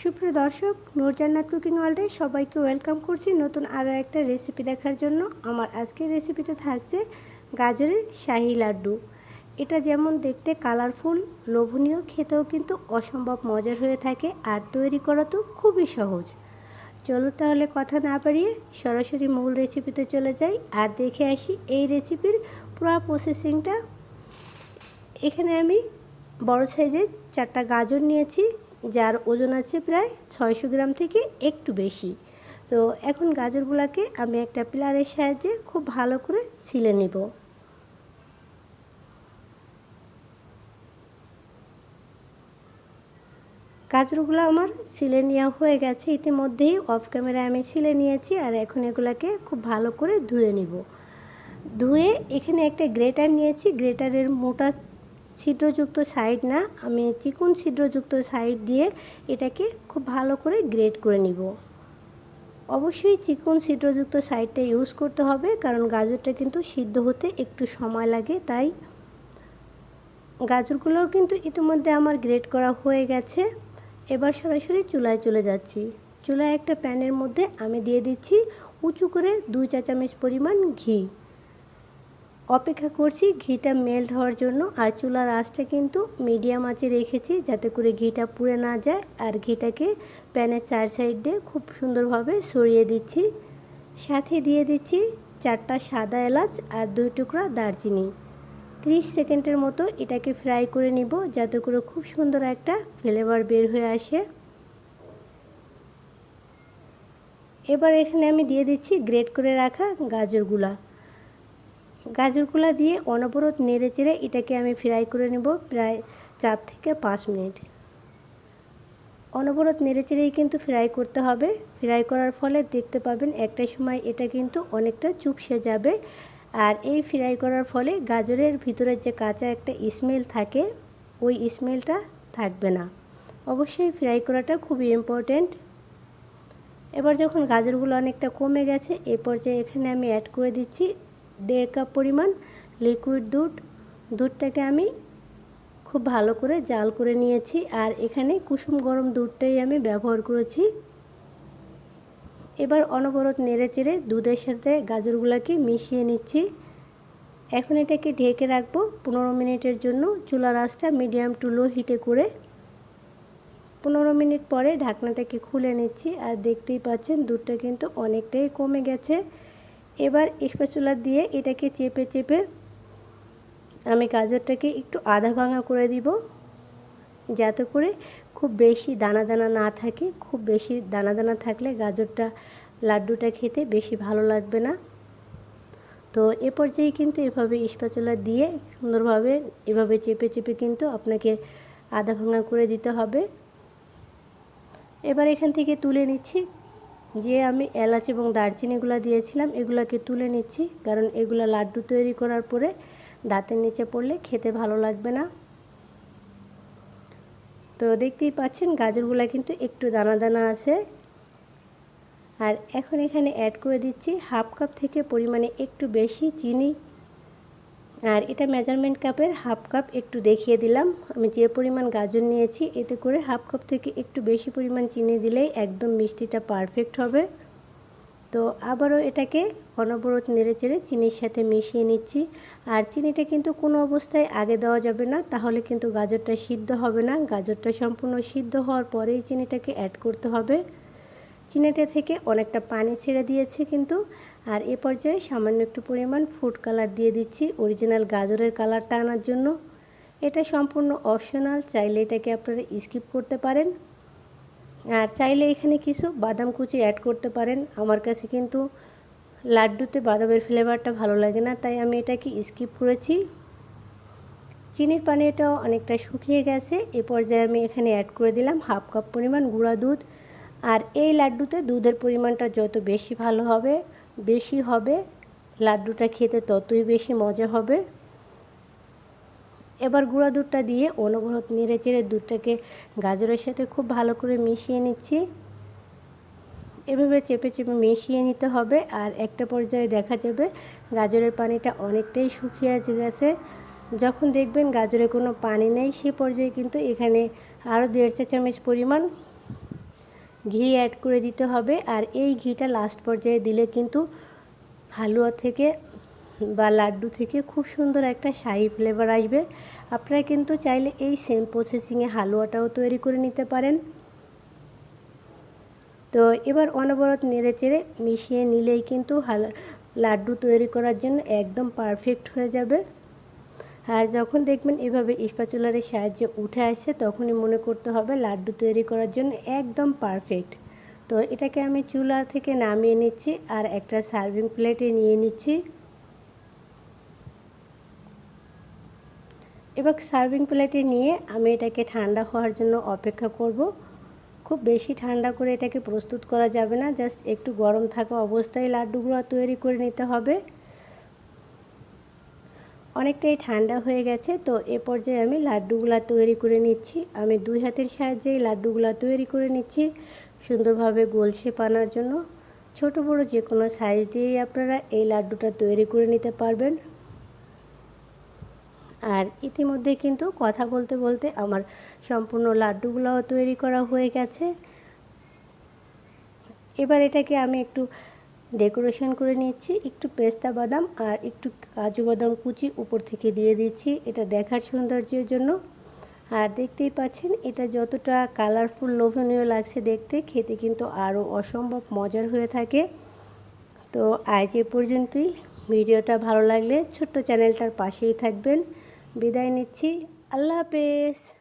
সুপ্রিয় দর্শক, নূরজান্নাত কুকিং ওয়ার্ল্ডে সবাইকে ওয়েলকাম করছি নতুন আরও একটা রেসিপি দেখার জন্য। আমার আজকের রেসিপিতে থাকছে গাজরের শাহি লাড্ডু। এটা যেমন দেখতে কালারফুল, লোভনীয়, খেতেও কিন্তু অসম্ভব মজার হয়ে থাকে আর তৈরি করা তো খুবই সহজ। চলো তাহলে কথা না বাড়িয়ে সরাসরি মূল রেসিপিতে চলে যাই আর দেখে আসি এই রেসিপির পুরো প্রসেসিংটা এখানে আমি বড় সাইজের চারটা গাজর নিয়েছি যার ওজন আছে প্রায় ছয়শো গ্রাম থেকে একটু বেশি। তো এখন গাজরগুলোকে আমি একটা পিলারের সাহায্যে খুব ভালো করে ছিলে নিব। গাজরগুলো আমার ছিলে নেওয়া হয়ে গেছে, ইতিমধ্যেই অফ ক্যামেরায় আমি ছিলে নিয়েছি আর এখন এগুলাকে খুব ভালো করে ধুয়ে নিব। ধুয়ে এখানে একটা গ্রেটার নিয়েছি, গ্রেটারের মোটা ছিদ্রযুক্ত সাইড না, আমি চিকন ছিদ্রযুক্ত সাইড দিয়ে এটাকে খুব ভালো করে গ্রেড করে নিব। অবশ্যই চিকন ছিদ্রযুক্ত সাইডটা ইউজ করতে হবে, কারণ গাজরটা কিন্তু সিদ্ধ হতে একটু সময় লাগে, তাই গাজরগুলোও কিন্তু ইতিমধ্যে আমার গ্রেড করা হয়ে গেছে। এবার সরাসরি চুলায় চলে যাচ্ছি। চুলায় একটা প্যানের মধ্যে আমি দিয়ে দিচ্ছি উঁচু করে দুই চা চামচ পরিমাণ ঘি। অপেক্ষা করছি ঘিটা মেল্ট হওয়ার জন্য। আর চুলার আঁচটা কিন্তু মিডিয়াম আঁচে রেখেছি যাতে করে ঘিটা পুড়ে না যায়। আর ঘিটাকে প্যানের চার সাইড খুব সুন্দরভাবে সরিয়ে দিচ্ছি। সাথে দিয়ে দিচ্ছি চারটা সাদা এলাচ আর দুই টুকরা দারচিনি। ত্রিশ সেকেন্ডের মতো এটাকে ফ্রাই করে নিব যাতে করে খুব সুন্দর একটা ফ্লেভার বের হয়ে আসে। এবার এখানে আমি দিয়ে দিচ্ছি গ্রেট করে রাখা গাজরগুলা। গাজরগুলা দিয়ে অনবরত নেড়ে চেড়ে এটাকে আমি ফ্রাই করে নেব প্রায় চার থেকে পাঁচ মিনিট। অনবরত নেড়ে চেড়েই কিন্তু ফ্রাই করতে হবে। ফ্রাই করার ফলে দেখতে পাবেন একটা সময় এটা কিন্তু অনেকটা চুপসে যাবে। আর এই ফ্রাই করার ফলে গাজরের ভিতরে যে কাঁচা একটা স্মেল থাকে, ওই স্মেলটা থাকবে না। অবশ্যই ফ্রাই করাটা খুবই ইম্পর্ট্যান্ট এবার যখন গাজরগুলো অনেকটা কমে গেছে, এ পর্যায়ে এখানে আমি অ্যাড করে দিচ্ছি দেড় কাপ পরিমাণ লিকুইড দুধ। দুধটাকে আমি খুব ভালো করে জাল করে নিয়েছি। আর এখানে কুসুম গরম দুধটাই আমি ব্যবহার করেছি। এবার অনবরত নেড়ে চেড়ে দুধের সাথে গাজরগুলোকে মিশিয়ে নিচ্ছি। এখন এটাকে ঢেকে রাখব পনেরো মিনিটের জন্য। চুলার আঁচটা মিডিয়াম টু লো হিটে করে পনেরো মিনিট পরে ঢাকনাটাকে খুলে নিচ্ছি। আর দেখতেই পাচ্ছেন দুধটা কিন্তু অনেকটাই কমে গেছে। এবার স্প্যাচুলা দিয়ে এটাকে চেপে চেপে আমি গাজরটাকে একটু আধা ভাঙা করে দিব, যাতে করে খুব বেশি দানা দানা না থাকে, খুব বেশি দানা দানা থাকলে গাজরটা লাড্ডুটা খেতে বেশি ভালো লাগবে না। তো এ পর্যায়ে কিন্তু এভাবে স্প্যাচুলা দিয়ে সুন্দরভাবে, এভাবে চেপে চেপে কিন্তু আপনাকে আধা ভাঙা করে দিতে হবে। এবার এখান থেকে তুলে নিচ্ছি যে আমি এলাচ এবং দারচিনিগুলো দিয়েছিলাম, এগুলোকে তুলে নিচ্ছি, কারণ এগুলো লাড্ডু তৈরি করার পরে দাঁতের নিচে পড়লে খেতে ভালো লাগবে না। তো দেখতেই পাচ্ছেন, গাজরগুলো কিন্তু একটু দানা দানা আছে। আর এখন এখানে অ্যাড করে দিচ্ছি হাফ কাপ থেকে পরিমাণে একটু বেশি চিনি। আর এটা মেজারমেন্ট কাপের হাফ কাপ একটু দেখিয়ে দিলাম। আমি যে পরিমাণ গাজর নিয়েছি, এতে করে হাফ কাপ থেকে একটু বেশি পরিমাণ চিনি দিলেই একদম মিষ্টিটা পারফেক্ট হবে। তো আবারও এটাকে অনবরত নেড়ে চেড়ে চিনির সাথে মিশিয়ে নিচ্ছি। আর চিনিটা কিন্তু কোনো অবস্থায় আগে দেওয়া যাবে না, তাহলে কিন্তু গাজরটা সিদ্ধ হবে না। গাজরটা সম্পূর্ণ সিদ্ধ হওয়ার পরেই চিনিটাকে অ্যাড করতে হবে। চিনিটা থেকে অনেকটা পানি ছেড়ে দিয়েছে কিন্তু আর এ পর্যায়ে সামান্য একটু পরিমাণ ফুড কালার দিয়ে দিচ্ছি। অরিজিনাল গাজরের কালারটা আনার জন্য। এটা সম্পূর্ণ অপশনাল চাইলে এটাকে আপনারা স্কিপ করতে পারেন। আর চাইলে এখানে কিছু বাদাম কুচি অ্যাড করতে পারেন। আমার কাছে কিন্তু লাড্ডুতে বাদামের ফ্লেভারটা ভালো লাগে না, তাই আমি এটাকে স্কিপ করেছি। চিনির পানিটাও অনেকটা শুকিয়ে গেছে। এ পর্যায়ে আমি এখানে অ্যাড করে দিলাম হাফ কাপ পরিমাণ গুঁড়া দুধ। আর এই লাড্ডুতে দুধের পরিমাণটা যত বেশি ভালো হবে বেশি হবে, লাড্ডুটা খেতে ততই বেশি মজা হবে। এবার গুঁড়া দুধটা দিয়ে অনবরত নেড়ে চেড়ে দুধটাকে গাজরের সাথে খুব ভালো করে মিশিয়ে নিচ্ছি। এভাবে চেপে চেপে মিশিয়ে নিতে হবে আর একটা পর্যায়ে দেখা যাবে গাজরের পানিটা অনেকটাই শুকিয়ে গেছে। যখন দেখবেন গাজরে কোনো পানি নেই সেই পর্যায়ে কিন্তু এখানে আরও দেড় চা চামচ পরিমাণ ঘি অ্যাড করে দিতে হবে। আর এই ঘিটা লাস্ট পর্যায়ে দিলে কিন্তু হালুয়া থেকে বা লাড্ডু থেকে খুব সুন্দর একটা শাহি ফ্লেভার আসবে। আপনারা কিন্তু চাইলে এই সেম প্রসেসিংয়ে হালুয়াটাও তৈরি করে নিতে পারেন। তো এবার অনবরত নেড়ে চেড়ে মিশিয়ে নিলেই কিন্তু হাল, লাড্ডু তৈরি করার জন্য একদম পারফেক্ট হয়ে যাবে। আর যখন দেখবেন এভাবে ইস্পাচুলারের সাহায্যে উঠে আসছে তখনই মনে করতে হবে লাড্ডু তৈরি করার জন্য একদম পারফেক্ট তো এটাকে আমি চুলার থেকে নামিয়ে নিচ্ছি আর একটা সার্ভিং প্লেটে নিয়ে নিচ্ছি। এবার সার্ভিং প্লেটে নিয়ে আমি এটাকে ঠান্ডা হওয়ার জন্য অপেক্ষা করব। খুব বেশি ঠান্ডা করে এটাকে প্রস্তুত করা যাবে না, জাস্ট একটু গরম থাকা অবস্থায় লাড্ডুগুলো তৈরি করে নিতে হবে। অনেকটাই ঠান্ডা হয়ে গেছে, তো এ পর্যায়ে আমি লাড্ডুগুলা তৈরি করে নিচ্ছি। আমি দুই হাতের সাহায্যে লাড্ডুগুলা তৈরি করে নিচ্ছি সুন্দরভাবে গোল শেপ আনার জন্য। ছোট, বড় যে কোনো সাইজ দিয়েই আপনারা এই লাড্ডুটা তৈরি করে নিতে পারবেন। আর ইতিমধ্যে কিন্তু কথা বলতে বলতে আমার সম্পূর্ণ লাড্ডুগুলোও তৈরি করা হয়ে গেছে। এবার এটাকে আমি একটু ডেকোরেশন করে নিচ্ছি, একটু পেস্তা বাদাম আর একটু কাজু বাদাম কুচি উপর থেকে দিয়ে দিচ্ছি, এটা দেখার সৌন্দর্যের জন্য। আর দেখতেই পাচ্ছেন, এটা যতটা কালারফুল লোভনীয় লাগছে দেখতে, খেতে কিন্তু আরও অসম্ভব মজার হয়ে থাকে। তো আজ এ পর্যন্তই। ভিডিওটা ভালো লাগলে ছোট্ট চ্যানেলটার পাশেই থাকবেন। বিদায় নিচ্ছি। আল্লাহ হাফেজ।